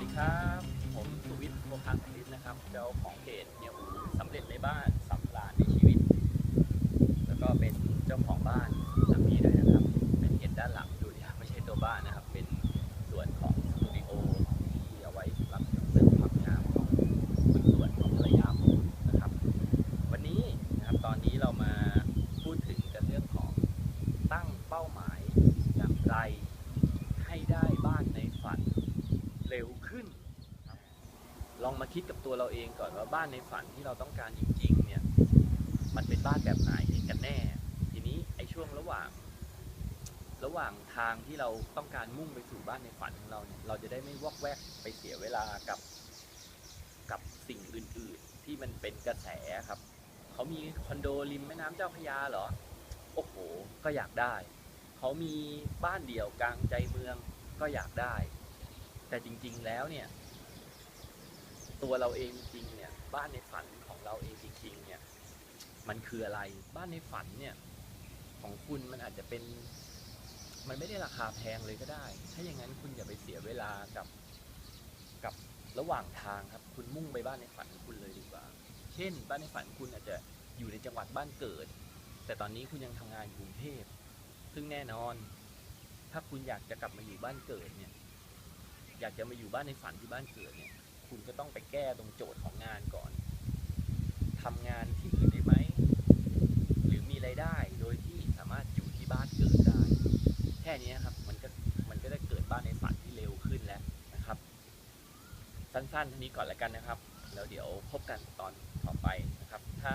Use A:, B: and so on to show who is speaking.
A: ดีครับ ผมสุวิทย์โพคังฤทธิ์นะครับ เจ้าของเพจเนี่ยสำเร็จในบ้านสำราญในชีวิต แล้วก็เป็นเจ้าของบ้านหลังนี้ด้วยนะครับ เป็นเห็นด้านหลังดูดิครับไม่ใช่ตัวบ้านนะครับ เป็นส่วนของสตูดิโอที่เอาไว้สำหรับเสริมความงามของคุณส่วนของภรรยาผมนะครับ วันนี้นะครับตอนนี้เรามาพูดถึงกันเรื่องของตั้งเป้าหมายอย่างไร ให้ได้บ้านในฝันเร็วขึ้นครับ ลองมาคิดกับตัวเราเองก่อนว่าบ้านในฝันที่เราต้องการจริง ๆ เนี่ย มันเป็นบ้านแบบไหนกันแน่ ทีนี้ไอ้ช่วงระหว่าง ระหว่างทางที่เราต้องการมุ่งไปสู่บ้านในฝันของเราเนี่ย เราจะได้ไม่วอกแวกไปเสียเวลากับกับสิ่งอื่น ๆ ที่มันเป็นกระแสครับเขามีคอนโดริมแม่น้ำเจ้าพระยาเหรอ โอ้โห ก็อยากได้ เขามีบ้านเดี่ยวกลางใจเมืองก็อยากได้ แต่จริง ๆ แล้วเนี่ย ตัวเราเองจริงๆเนี่ย บ้านในฝันของเราเองจริงๆเนี่ย มันคืออะไร บ้านในฝันเนี่ย ของคุณมันอาจจะเป็น มันไม่ได้ราคาแพงเลยก็ได้ ถ้าอย่างนั้นคุณอย่าไปเสียเวลากับกับระหว่างทางครับ คุณมุ่งไปบ้านในฝันของคุณเลยดีกว่า เช่น บ้านในฝันคุณอาจจะอยู่ในจังหวัดบ้านเกิด แต่ตอนนี้คุณยังทำงานกรุงเทพซึ่งแน่นอน ถ้าคุณอยากจะกลับมาอยู่บ้านเกิดเนี่ย อยากจะมาอยู่บ้านในฝันที่บ้านเกิดเนี่ย คุณก็ต้องไปแก้ตรงโจทย์ของงานก่อนทำงานที่อื่นได้ไหม หรือมีไรายได้โดยที่สามารถอยู่ที่บ้านเกิดได้ แค่นี้ครับ มันก็มันก็ได้เกิดบ้านในฝันที่เร็วขึ้นแล้วนะครับ สั้นๆเท่านี้ก่อนแล้วกันนะครับ แล้วเดี๋ยวพบกันตอนต่อไปนะครับ ถ้า